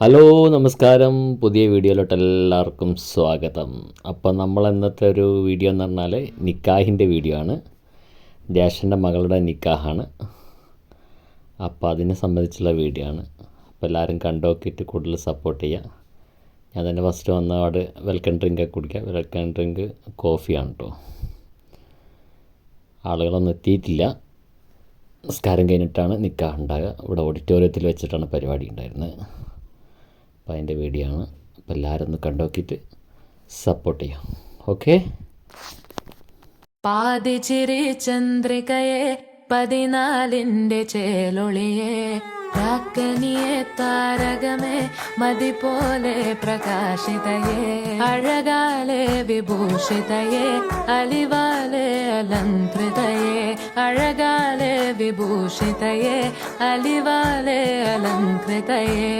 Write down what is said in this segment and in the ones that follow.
Hello നമസ്കാരം. പുതിയ വീഡിയോയിലോട്ട് എല്ലാവർക്കും സ്വാഗതം. അപ്പം നമ്മൾ ഇന്നത്തെ ഒരു വീഡിയോ എന്ന് പറഞ്ഞാൽ നിക്കാഹിന്റെ വീഡിയോ ആണ്. ജ്യേഷ്ഠന്റെ മകളുടെ നിക്കാഹാണ്. അപ്പോൾ അതിനെ സംബന്ധിച്ചുള്ള വീഡിയോ ആണ്. അപ്പോൾ എല്ലാവരും കണ്ടോക്കിയിട്ട് കൂടുതൽ സപ്പോർട്ട് ചെയ്യുക. ഞാൻ തന്നെ ഫസ്റ്റ് വന്ന അവിടെ വെൽക്കം ഡ്രിങ്ക് ഒക്കെ കുടിക്കുക. വെൽക്കം ഡ്രിങ്ക് കോഫിയാണ് കേട്ടോ ആളുകളൊന്നും എത്തിയിട്ടില്ല. നമസ്കാരം കഴിഞ്ഞിട്ടാണ് നിക്കാഹ് ഉണ്ടാകുക ഇവിടെ ഓഡിറ്റോറിയത്തിൽ വെച്ചിട്ടാണ് പരിപാടി ഉണ്ടായിരുന്നത്. അപ്പോൾ അതിന്റെ വീഡിയോ ആണ്. അപ്പോൾ എല്ലാവരും ഒന്ന് കണ്ടോക്കിയിട്ട് സപ്പോർട്ട് ചെയ്യാം. ഓക്കെ പാതിച്ചിരി ചന്ദ്രികയെ പതിനാലിന്റെ ചേലൊളിയെ. രാക്കനിയെ താരകമേ മതി പോലെ പ്രകാശിതയേ. അഴകാലെ വിഭൂഷിതയേ അലിവാലെ അലങ്കൃതയെ അഴകാലെ വിഭൂഷിതയേ അലിവാലെ അലങ്കൃതയെ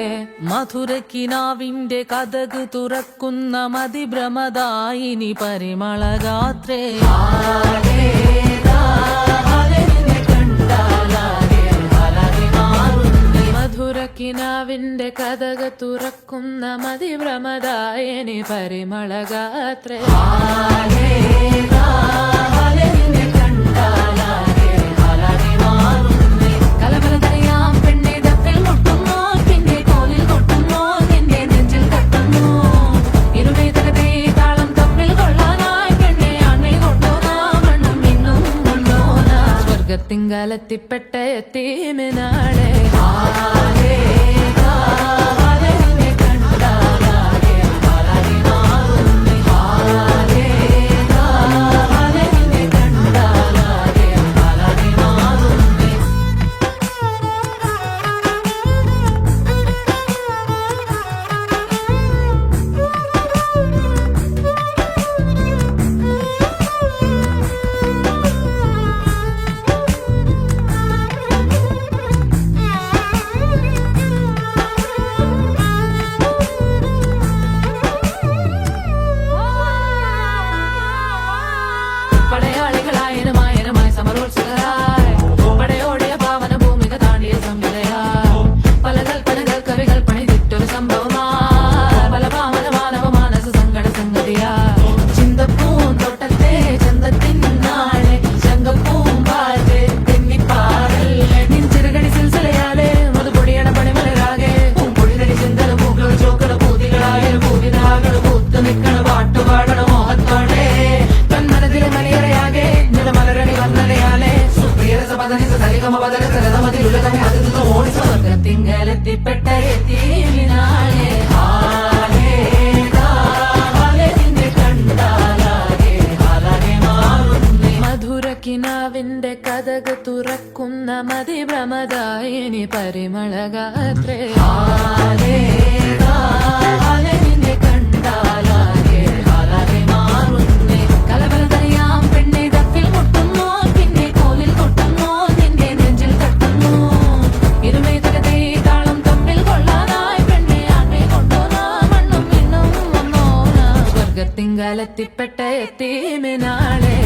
മധുരക്കിനാവിന്റെ കഥക് തുറക്കുന്ന മതിഭ്രമദായിനി പരിമളഗാത്രേ. മധുരക്കിനാവിന്റെ കഥക തുറക്കുന്ന മതിഭ്രമദായനി പരിമളഗാത്രേ. സ്വർഗത്തിങ്കലെത്തിപ്പെട്ട എത്തീമിനാളെ പദനിസ സരിഗമ പദന സരതമതിലുലകമേ ഓടി സ്വർഗത്തിങ്കലെത്തിപ്പെട്ട എത്തിനാളെ ഹാലേ ഹാലേ നിന്നെ കണ്ടാലാകെ ഹാലാകെ മാറുന്നേ മധുരക്കിനാവിന്റെ കഥക് തുറക്കുന്ന മതിഭ്രമദായിനി പരിമളഗാത്രേ. വന്നോനാ സ്വർഗത്തിങ്കലെത്തിപ്പെട്ട എത്തീമിനാളെ